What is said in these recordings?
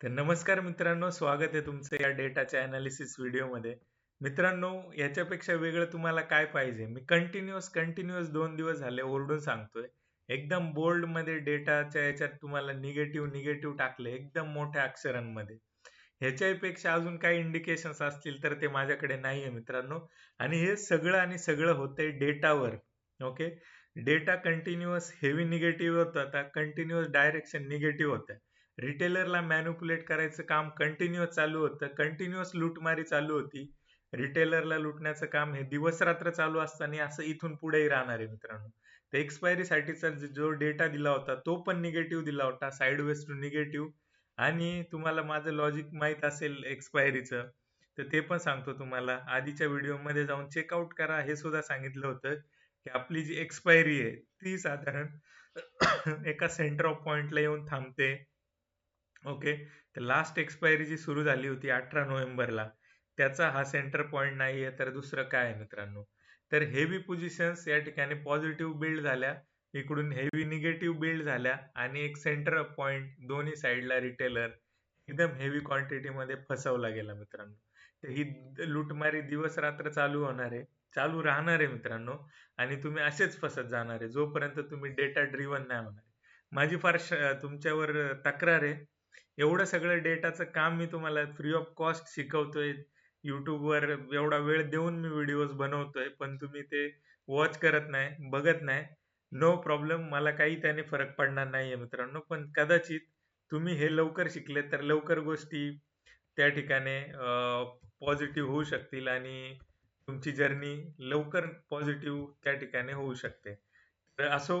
तर नमस्कार मित्रांनो स्वागत आहे तुमचं या डेटाच्या अनालिसिस व्हिडिओमध्ये मित्रांनो याच्यापेक्षा वेगळं तुम्हाला काय पाहिजे? मी कंटिन्युअस कंटिन्युअस दोन दिवस झाले ओरडून सांगतोय. एकदम बोल्डमध्ये डेटाच्या याच्यात तुम्हाला निगेटिव्ह निगेटिव्ह टाकले एकदम मोठ्या अक्षरांमध्ये. ह्याच्यापेक्षा अजून काही इंडिकेशन्स असतील तर ते माझ्याकडे नाहीये मित्रांनो. आणि हे सगळं आणि सगळं होतंय डेटावर okay data continuous heavy negative होतं आता कंटिन्युअस डायरेक्शन निगेटिव्ह होतं रिटेलरला मॅन्युपुलेट करायचं काम कंटिन्युअस चालू होतं. कंटिन्युअस लूटमारी चालू होती. रिटेलरला लुटण्याचं काम हे दिवस रात्र चालू असताना असं इथून पुढेही राहणार आहे मित्रांनो. तर एक्सपायरी साठीचा जो डेटा दिला होता तो पण निगेटिव्ह दिला होता. साईड वेस्ट टू निगेटिव्ह आणि तुम्हाला माझं लॉजिक माहीत असेल एक्सपायरीचं तर ते पण सांगतो तुम्हाला. आधीच्या व्हिडिओमध्ये जाऊन चेकआउट करा. हे सुद्धा सांगितलं होतं की आपली जी एक्सपायरी आहे ती साधारण एका सेंटर ऑफ पॉइंटला येऊन थांबते. ओके? तर लास्ट एक्सपायरी जी सुरू झाली होती अठरा नोव्हेंबरला त्याचा हा सेंटर पॉइंट नाही आहे तर दुसरं काय आहे मित्रांनो? तर हेवी पोझिशन्स या ठिकाणी पॉझिटिव्ह बिल्ड झाल्या इकडून हेवी निगेटिव्ह बिल्ड झाल्या आणि एक सेंटर पॉइंट दोन्ही साईडला रिटेलर एकदम हेवी क्वांटिटीमध्ये फसवला गेला मित्रांनो. तर ही लुटमारी दिवस रात्र चालू होणार आहे चालू राहणार आहे मित्रांनो आणि तुम्ही असेच फसत जाणार आहे जोपर्यंत तुम्ही डेटा ड्रिव्हन नाही होणार माझी फार तुमच्यावर तक्रार आहे एवढं सगळं डेटाचं काम मी तुम्हाला फ्री ऑफ कॉस्ट शिकवतोय. युट्यूबवर एवढा वेळ देऊन मी व्हिडिओज बनवतोय पण तुम्ही ते वॉच करत नाही बघत नाही. नो प्रॉब्लेम मला काही त्याने फरक पडणार नाहीये मित्रांनो पण कदाचित तुम्ही हे लवकर शिकले तर लवकर गोष्टी त्या ठिकाणी पॉझिटिव्ह होऊ शकतील आणि तुमची जर्नी लवकर पॉझिटिव्ह त्या ठिकाणी होऊ शकते. तर असो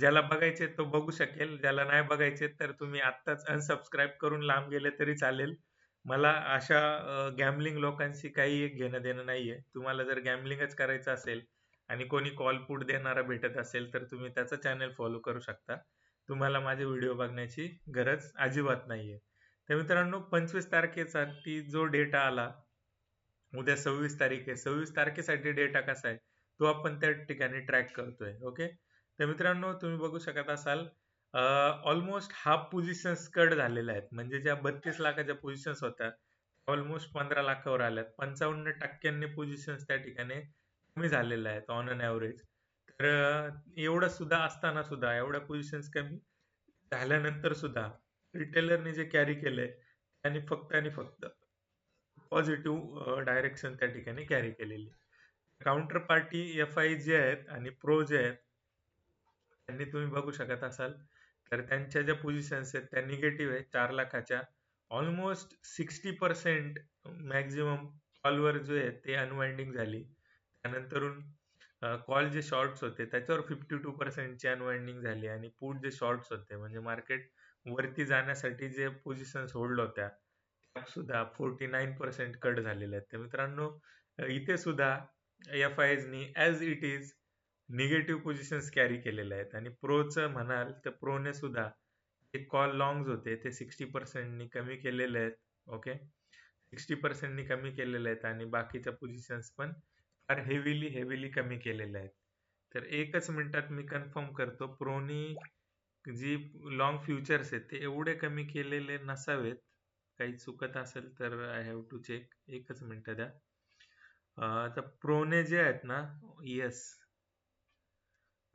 ज्याला बघायचे तो बघू शकेल ज्याला नाही बघायचे तर तुम्ही आत्ताच अनसबस्क्राईब करून लांब गेले तरी चालेल. मला अशा गॅमलिंग लोकांशी काही घेणं देणं नाहीये. तुम्हाला जर गॅमलिंगच करायचं असेल आणि कोणी कॉल पुट देणारा भेटत असेल तर तुम्ही त्याचा चॅनल फॉलो करू शकता. तुम्हाला माझे व्हिडिओ बघण्याची गरज अजिबात नाहीये. तर मित्रांनो पंचवीस तारखेसाठी जो डेटा आला उद्या सव्वीस तारीख आहे. सव्वीस तारखेसाठी डेटा कसा आहे? तो आपण त्या ठिकाणी ट्रॅक करतोय. ओके तर मित्रांनो तुम्ही बघू शकत असाल ऑलमोस्ट हाफ पोझिशन्स कट झालेल्या आहेत. म्हणजे ज्या बत्तीस लाखाच्या पोझिशन्स होत्या ऑलमोस्ट पंधरा लाखावर आल्यात. पंचावन्न टक्क्यांनी पोझिशन्स त्या ठिकाणी कमी झालेल्या आहेत ऑन अन ॲव्हरेज तर एवढं सुद्धा असताना सुद्धा एवढ्या पोझिशन्स कमी झाल्यानंतर सुद्धा रिटेलरने जे कॅरी केलंय त्यांनी फक्त आणि फक्त पॉझिटिव्ह डायरेक्शन त्या ठिकाणी कॅरी केलेली काउंटर पार्टी एफ आय जे आहेत आणि प्रो जे आहेत त्यांनी तुम्ही बघू शकत असाल तर त्यांच्या ज्या पोझिशन्स आहेत त्या निगेटिव्ह आहे चार लाखाच्या. ऑलमोस्ट सिक्स्टी पर्सेंट मॅक्झिमम कॉलवर जे आहे ते अनवाइंडिंग झाली. त्यानंतरून कॉल जे शॉर्ट्स होते त्याच्यावर फिफ्टी टू पर्सेंटची अनवाइंडिंग झाली आणि पुट जे शॉर्ट्स होते म्हणजे मार्केट वरती जाण्यासाठी जे पोझिशन्स होल्ड होत्या त्या सुद्धा फोर्टी नाईन पर्सेंट कट झालेल्या आहेत. तर मित्रांनो इथे सुद्धा F I Ejani as it is negative positions carry केलेले आहेत. आणि प्रोचं म्हणाल तर प्रोने सुद्धा जे कॉल लॉंग्स होते ते सिक्स्टी पर्सेंटनी कमी केलेले आहेत. ओके सिक्स्टी पर्सेंटनी कमी केलेले आहेत आणि बाकीच्या पोझिशन्स पण फार हेवीली हेवीली कमी केलेल्या आहेत. तर एकच मिनिटात मी कन्फर्म करतो प्रोनी जी लॉंग फ्युचर्स आहेत ते एवढे कमी केलेले नसावेत. काही चुकत असेल तर आय हॅव टू चेक एकच मिनिट द्या. तर प्रोने जे आहेत ना येस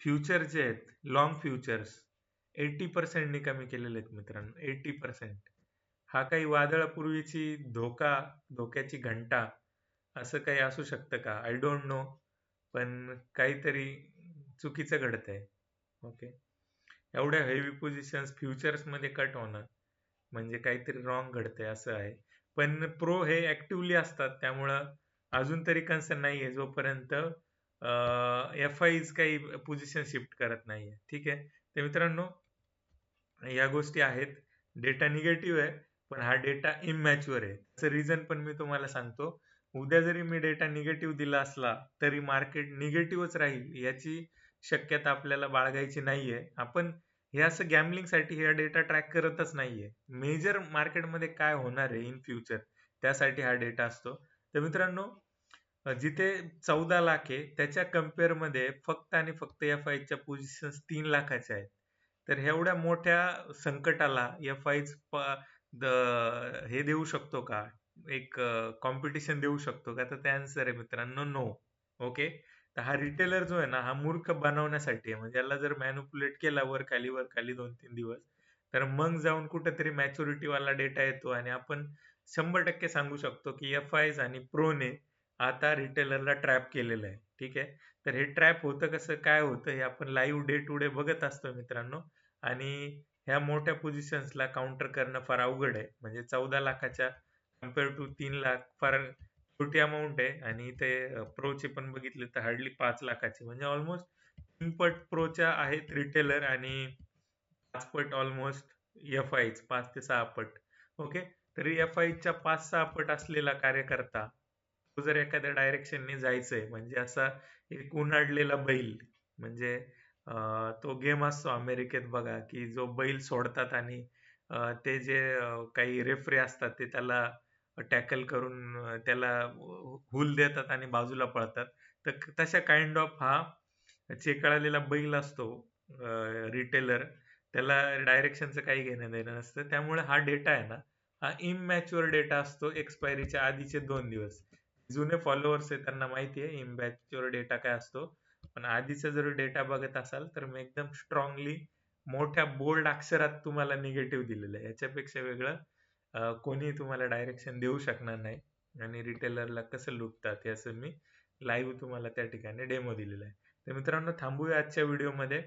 फ्युचर जे आहेत लॉंग फ्युचर्स एटी पर्सेंटनी कमी केलेले आहेत मित्रांनो एटी पर्सेंट हा काही वादळापूर्वीची धोका धोक्याची घंटा असं काही असू शकतं का? आय डोंट नो पण काहीतरी चुकीचं घडत आहे ओके एवढ्या हेवी पोझिशन्स फ्युचर्समध्ये कट होणं म्हणजे काहीतरी रॉंग घडतंय असं आहे. पण प्रो हे ऍक्टिव्हली असतात. त्यामुळं अजून तरी कन्सर्न नाहीये जोपर्यंत एफ आयज काही पोझिशन शिफ्ट करत नाहीये. ठीक आहे? तर मित्रांनो या गोष्टी आहेत. डेटा निगेटिव्ह आहे पण हा डेटा इमॅच्युअर आहे. त्याचं रिझन पण मी तुम्हाला सांगतो. उद्या जरी मी डेटा निगेटिव्ह दिला असला तरी मार्केट निगेटिव्हच राहील याची शक्यता आपल्याला बाळगायची नाहीये. आपण हे असं गॅमलिंगसाठी हा डेटा ट्रॅक करतच नाहीये. मेजर मार्केटमध्ये काय होणार आहे इन फ्युचर त्यासाठी हा डेटा असतो. तर मित्रांनो जिथे चौदा लाख आहे त्याच्या कंपेअरमध्ये फक्त आणि फक्त एफ आयच्या पोझिशन तीन लाखाच्या आहेत. तर एवढ्या मोठ्या संकटाला एफ आय हे देऊ शकतो का? एक कॉम्पिटिशन देऊ शकतो का? तर ते आन्सर आहे मित्रांनो नो ओके तर हा रिटेलर जो आहे ना हा मूर्ख बनवण्यासाठी आहे. म्हणजे याला जर मॅन्युपुलेट केला वर खाली वर खाली दोन तीन दिवस तर मग जाऊन कुठेतरी मॅच्युरिटी वाला डेटा येतो. आणि आपण शंभर टक्के सांगू शकतो की एफ आयज आणि प्रोने आता रिटेलरला ट्रॅप केलेलं आहे. ठीक आहे? तर हे ट्रॅप होतं कसं? काय होतं? हे आपण लाईव्ह डे टू डे बघत असतो मित्रांनो. आणि ह्या मोठ्या पोझिशन्सला काउंटर करणं फार अवघड आहे. म्हणजे चौदा लाखाच्या कंपेअर टू तीन लाख फार छोटी अमाऊंट आहे. आणि इथे प्रोचे पण बघितले तर हार्डली पाच लाखाचे. म्हणजे ऑलमोस्ट तीन पट प्रोच्या आहेत रिटेलर आणि पाच पट ऑलमोस्ट एफ आयच पाच ते सहा पट. ओके तरी एफ आयच्या पाच सहा पट असलेला कार्यकर्ता जर एखाद्या डायरेक्शनने जायचंय म्हणजे असा एक उन्हाडलेला बैल म्हणजे तो गेम असतो अमेरिकेत बघा की जो बैल सोडतात आणि ते जे काही रेफरी असतात ते त्याला टॅकल करून त्याला हुल देतात आणि बाजूला पळतात. तर तशा काइंड ऑफ हा चेकळलेला बैल असतो रिटेलर त्याला डायरेक्शनचं काही घेणं देणं नसतं. त्यामुळे हा डेटा आहे ना हा इमॅच्युअर डेटा असतो एक्सपायरीच्या आधीचे दोन दिवस. जुने फॉलोअर्स आहे त्यांना माहिती आहे इमॅच्युअर डेटा काय असतो. पण आधीचा जर डेटा बघत असाल तर मी एकदम स्ट्रॉंगली मोठ्या बोल्ड अक्षरात तुम्हाला निगेटिव्ह दिलेलं आहे. याच्यापेक्षा वेगळं कोणी तुम्हाला डायरेक्शन देऊ शकणार नाही. आणि रिटेलरला कसं लुटतात याचं मी लाईव्ह तुम्हाला त्या ठिकाणी डेमो दिलेला आहे. तर मित्रांनो थांबूया आजच्या व्हिडिओमध्ये